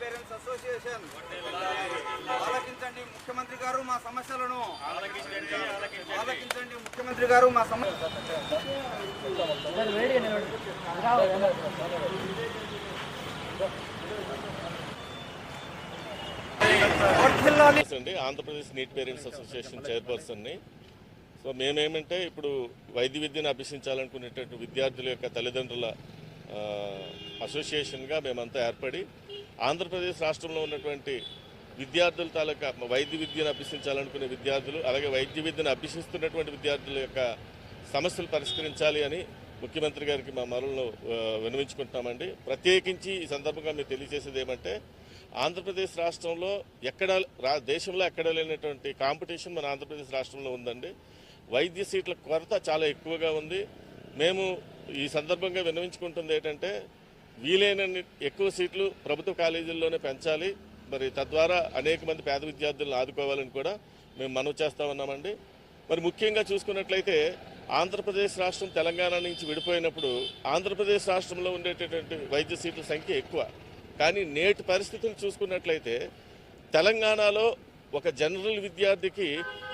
Parents association. ఆలకించండి ముఖ్యమంత్రి గారు మా సమస్యలను. ఆలకించండి ముఖ్యమంత్రి గారు మా సమస్య అండి ఆంధ్రప్రదేశ్ నీట్ పేరెంట్స్ అసోసియేషన్ చైర్పర్సన్ని. సో మేమేమంటే ఇప్పుడు వైద్య విద్యను అభ్యసించాలనుకునేటటువంటి విద్యార్థుల యొక్క తల్లిదండ్రుల అసోసియేషన్గా మేమంతా ఏర్పడి ఆంధ్రప్రదేశ్ రాష్ట్రంలో ఉన్నటువంటి విద్యార్థుల తాలూకా వైద్య విద్యను అభ్యసించాలనుకునే విద్యార్థులు అలాగే వైద్య విద్యను అభ్యసిస్తున్నటువంటి విద్యార్థుల యొక్క సమస్యలు పరిష్కరించాలి అని ముఖ్యమంత్రి గారికి మా మరలను వినవించుకుంటున్నామండి ప్రత్యేకించి ఈ సందర్భంగా మీరు తెలియజేసేది ఏమంటే ఆంధ్రప్రదేశ్ రాష్ట్రంలో ఎక్కడ రా దేశంలో ఎక్కడ లేనటువంటి కాంపిటీషన్ మన ఆంధ్రప్రదేశ్ రాష్ట్రంలో ఉందండి. వైద్య సీట్ల కొరత చాలా ఎక్కువగా ఉంది. మేము ఈ సందర్భంగా విన్నవించుకుంటుంది ఏంటంటే వీలైనన్ని ఎక్కువ సీట్లు ప్రభుత్వ కాలేజీల్లోనే పెంచాలి. మరి తద్వారా అనేక మంది పేద విద్యార్థులను ఆదుకోవాలని కూడా మేము మనవి చేస్తా ఉన్నామండి. మరి ముఖ్యంగా చూసుకున్నట్లయితే ఆంధ్రప్రదేశ్ రాష్ట్రం తెలంగాణ నుంచి విడిపోయినప్పుడు ఆంధ్రప్రదేశ్ రాష్ట్రంలో ఉండేటటువంటి వైద్య సీట్ల సంఖ్య ఎక్కువ. కానీ నేటి పరిస్థితులు చూసుకున్నట్లయితే తెలంగాణలో ఒక జనరల్ విద్యార్థికి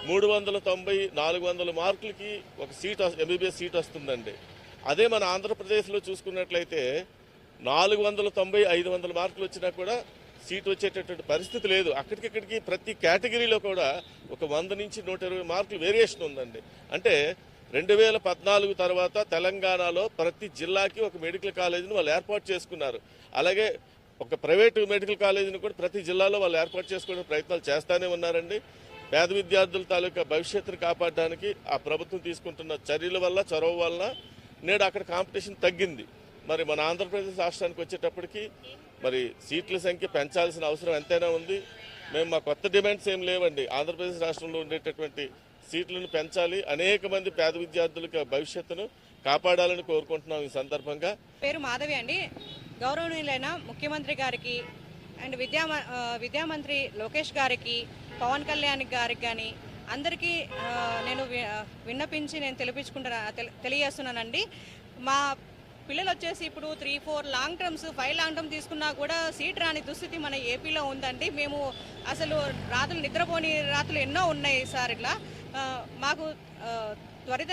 మూడు వందల తొంభై నాలుగు వందల మార్కులకి ఒక సీట్ ఎంబీబీఎస్ సీట్ వస్తుందండి. అదే మన ఆంధ్రప్రదేశ్లో చూసుకున్నట్లయితే నాలుగు వందల తొంభై ఐదు వందల మార్కులు వచ్చినా కూడా సీట్ వచ్చేటటువంటి పరిస్థితి లేదు. అక్కడికిక్కడికి ప్రతి కేటగిరీలో కూడా ఒక వంద నుంచి నూట ఇరవై మార్కులు వేరియేషన్ ఉందండి. అంటే రెండు వేల పద్నాలుగు తర్వాత తెలంగాణలో ప్రతి జిల్లాకి ఒక మెడికల్ కాలేజీని వాళ్ళు ఏర్పాటు చేసుకున్నారు. అలాగే ఒక ప్రైవేటు మెడికల్ కాలేజీని కూడా ప్రతి జిల్లాలో వాళ్ళు ఏర్పాటు చేసుకునే ప్రయత్నాలు చేస్తూనే ఉన్నారండి. పేద విద్యార్థుల తాలూకా భవిష్యత్తును కాపాడడానికి ఆ ప్రభుత్వం తీసుకుంటున్న చర్యల వల్ల చొరవ వల్ల నేడు అక్కడ కాంపిటీషన్ తగ్గింది. మరి మన ఆంధ్రప్రదేశ్ రాష్ట్రానికి వచ్చేటప్పటికి మరి సీట్ల సంఖ్య పెంచాల్సిన అవసరం ఎంతైనా ఉంది. మేము మా కొత్త డిమాండ్స్ ఏం లేవండి. ఆంధ్రప్రదేశ్ రాష్ట్రంలో ఉండేటటువంటి సీట్లను పెంచాలి. అనేక మంది పేద విద్యార్థులకు భవిష్యత్తును కాపాడాలని కోరుకుంటున్నాం ఈ సందర్భంగా. పేరు మాధవి అండి. గౌరవనీయులైన ముఖ్యమంత్రి గారికి అండ్ విద్యా మ- విద్యామంత్రి లోకేష్ గారికి పవన్ కళ్యాణ్ గారికి కానీ అందరికీ నేను వి- విన్నపించి నేను తెలిపించుకుంటున్నా తెలి- తెలియజేస్తున్నానండి. మా పిల్లలు వచ్చేసి ఇప్పుడు three four long terms five long term తీసుకున్నా కూడా సీట్ రాని దుస్థితి మన ఏపీలో ఉందండి. మేము అసలు రాత్రులు నిద్రపోని రాత్రులు ఎన్నో ఉన్నాయి సార్ ఇట్లా. మాకు త్వరిత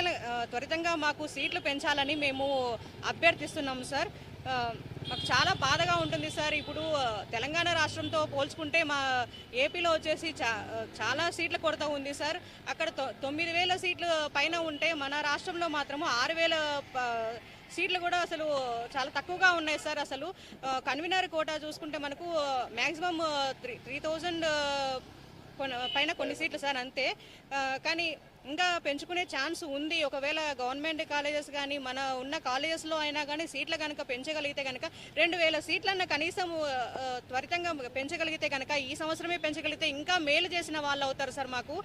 త్వరితంగా మాకు సీట్లు పెంచాలని మేము అభ్యర్థిస్తున్నాము సార్. మాకు చాలా బాధగా ఉంటుంది సార్. ఇప్పుడు తెలంగాణ రాష్ట్రంతో పోల్చుకుంటే మా ఏపీలో వచ్చేసి చా చాలా సీట్ల కొరత ఉంది సార్. అక్కడ తొ- తొమ్మిది వేల సీట్లు పైన ఉంటే మన రాష్ట్రంలో మాత్రము ఆరు వేల సీట్లు కూడా అసలు చాలా తక్కువగా ఉన్నాయి సార్ అసలు. కన్వీనర్ కోటా చూసుకుంటే మనకు మ్యాక్సిమం త్రీ త్రీ థౌజండ్ పైన కొన్ని సీట్లు సార్ అంతే. కానీ ఇంకా పెంచుకునే ఛాన్స్ ఉంది. ఒకవేళ గవర్నమెంట్ కాలేజెస్ కానీ మన ఉన్న కాలేజెస్లో అయినా కానీ సీట్లు కనుక పెంచగలిగితే కనుక రెండు వేల సీట్లన్న కనీసం త్వరితంగా పెంచగలిగితే కనుక ఈ సంవత్సరమే పెంచగలిగితే ఇంకా మేలు చేసిన వాళ్ళు అవుతారు సార్ మాకు.